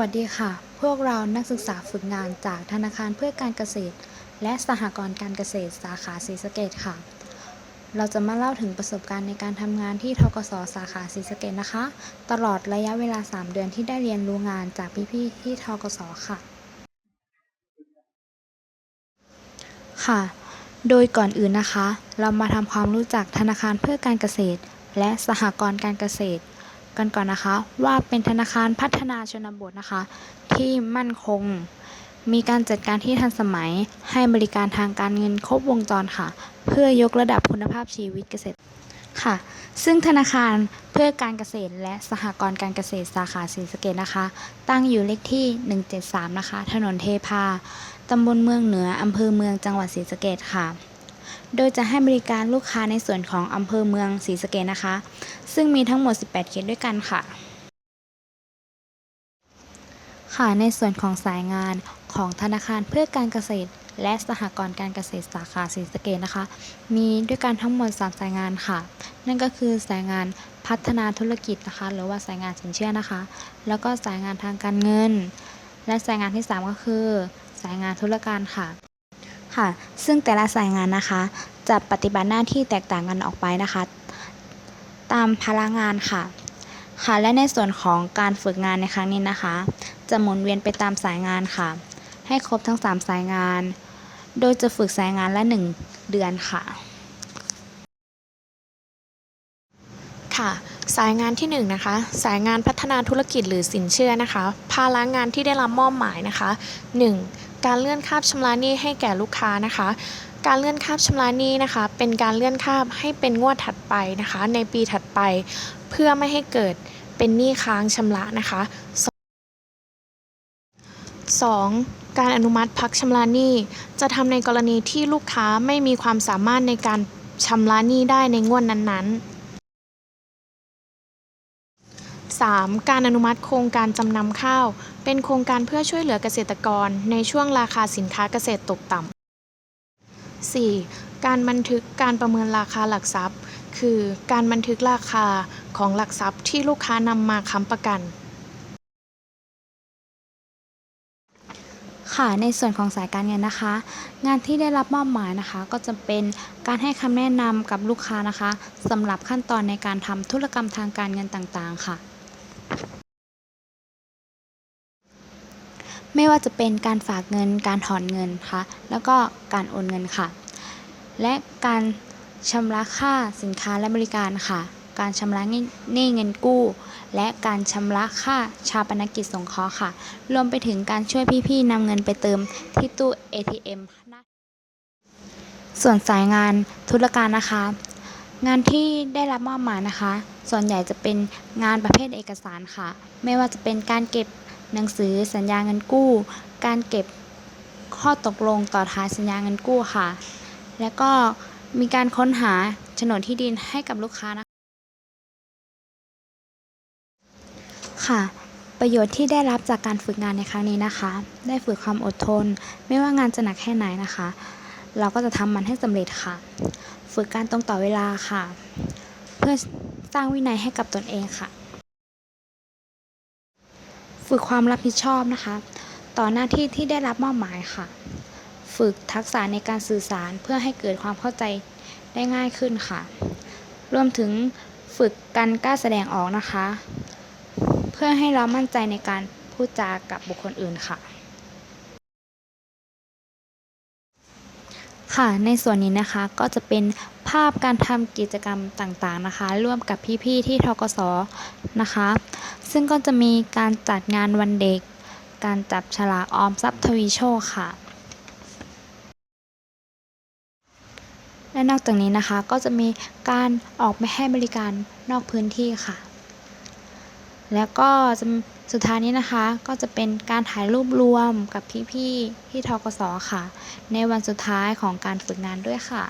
วัสดีค่ะ พวกเรานักศึกษาฝึกงานจากธนาคารเพื่อการเกษตร และสหกรณ์การเกษตรสาขาศรีสะเกษค่ะ เราจะมาเล่าถึงประสบการณ์ในการทำงานที่ทกสสาขาศรีสะเกษนะคะ ตลอดระยะเวลา 3 เดือนที่ได้เรียนรู้งานจากพี่ๆที่ทกสค่ะ ค่ะ โดยก่อนอื่นนะคะ เรามาทำความรู้จักธนาคารเพื่อการเกษตร และสหกรณ์การเกษตร กันก่อนนะคะ ว่าเป็นธนาคารพัฒนาชนบทนะคะ ที่มั่นคง มีการจัดการที่ทันสมัย ให้บริการทางการเงินครบวงจรค่ะ เพื่อยกระดับคุณภาพชีวิตเกษตรค่ะ ซึ่งธนาคารเพื่อการเกษตรและสหกรณ์การเกษตรสาขาศรีสะเกษนะคะ ตั้งอยู่เลขที่ 173 นะคะ ถนนเทพา ตำบลเมืองเหนือ อำเภอเมืองจังหวัดศรีสะเกษค่ะ โดยจะให้บริการลูกค้าในส่วนของอำเภอเมืองศรีสะเกษนะคะ ซึ่งมีทั้งหมด 18 เขตด้วยกันค่ะ ค่ะ ในส่วนของสายงานของธนาคารเพื่อการเกษตร และสหกรณ์การเกษตรสาขาศรีสะเกษนะคะ มีด้วยกันทั้งหมด 3 สายงานค่ะ นั่นก็คือสายงานพัฒนาธุรกิจนะคะ หรือว่าสายงานสินเชื่อนะคะ แล้วก็สายงานทางการเงิน และสายงานที่ 3 ก็คือ สายงานธุรการค่ะ ค่ะ ซึ่งแต่ละสายงานนะคะ จะปฏิบัติหน้าที่แตกต่างกันออกไปนะคะ ตามพลังงานค่ะ ค่ะและในส่วนของการฝึกงานในครั้งนี้นะคะ จะหมุนเวียนไปตามสายงานค่ะ ให้ครบทั้ง 3 สายงาน โดยจะฝึกสายงานละ 1 เดือนค่ะ ค่ะสายงานที่1นงนะคะ สายงานพัฒนาธุรกิจหรือสินเชื่อนะคะ ภาระงานที่ได้รับมอบหมายนะคะ 1. การเลื่อนคาบชำระหนี้ให้แก่ลูกค้านะคะ การเลื่อนคาบชำระหนี้นะคะ เป็นการเลื่อนคาบให้เป็นงวดถัดไปนะคะ ในปีถัดไป เพื่อไม่ให้เกิดเป็นหนี้ค้างชำระนะคะ 2. การอนุมัติพักชำระหนี้ จะทำในกรณีที่ลูกค้าไม่มีความสามารถในการชำระหนี้ได้ในงวดนั้นๆ 3. การอนุมัติโครงการจำนำข้าว เป็นโครงการเพื่อช่วยเหลือเกษตรกร ในช่วงราคาสินค้าเกษตรตกต่ำ 4. การบันทึกการประเมินราคาหลักทรัพย์ คือการบันทึกราคาของหลักทรัพย์ที่ลูกค้านำมาค้ำประกัน ค่ะ ในส่วนของสายการเงินนะคะ งานที่ได้รับมอบหมายนะคะ ก็จะเป็นการให้คำแนะนำกับลูกค้านะคะสำหรับขั้นตอนในการทำธุรกรรมทางการเงินต่างๆ ค่ะ ไม่ว่าจะเป็นการฝากเงิน การถอนเงินค่ะ แล้วก็การโอนเงินค่ะ และการชำระค่าสินค้าและบริการค่ะ การชำระหนี้เงินกู้ และการชำระค่าชาปนกิจสงเคราะห์ค่ะ รวมไปถึงการช่วยพี่ๆนำเงินไปเติมที่ตู้ ATM ส่วนสายงานธุรการนะคะ งานที่ได้รับมอบหมายนะคะ ส่วนใหญ่จะเป็นงานประเภทเอกสารค่ะ ไม่ว่าจะเป็นการเก็บ หนังสือสัญญาเงินกู้ การเก็บข้อตกลงต่อท้ายสัญญาเงินกู้ค่ะ แล้วก็มีการค้นหาโฉนดที่ดินให้กับลูกค้านะคะค่ะ ประโยชน์ที่ได้รับจากการฝึกงานในครั้งนี้นะคะ ได้ฝึกความอดทน ไม่ว่างานจะหนักแค่ไหนนะคะ เราก็จะทำมันให้สำเร็จค่ะ ฝึกการตรงต่อเวลาค่ะ เพื่อสร้างวินัยให้กับตนเองค่ะ ฝึกความรับผิดชอบนะคะ ต่อหน้าที่ที่ได้รับมอบหมายค่ะ ฝึกทักษะในการสื่อสารเพื่อให้เกิดความเข้าใจได้ง่ายขึ้นค่ะ รวมถึงฝึกการกล้าแสดงออกนะคะ เพื่อให้เรามั่นใจในการพูดจากับบุคคลอื่นค่ะ ค่ะ ในส่วนนี้นะคะก็จะเป็นภาพการทำกิจกรรมต่างๆนะคะ ร่วมกับพี่ๆที่ทกสนะคะ ซึ่งก็จะมีการจัดงานวันเด็ก การจับฉลากออมทรัพย์ทวีโชคค่ะ และนอกจากนี้นะคะก็จะมีการออกไปให้บริการนอกพื้นที่ค่ะ แล้วก็สุดท้ายนี้นะคะก็จะเป็นการถ่ายรูปรวมกับพี่ๆที่ทกสค่ะ ในวันสุดท้ายของการฝึกงานด้วยค่ะ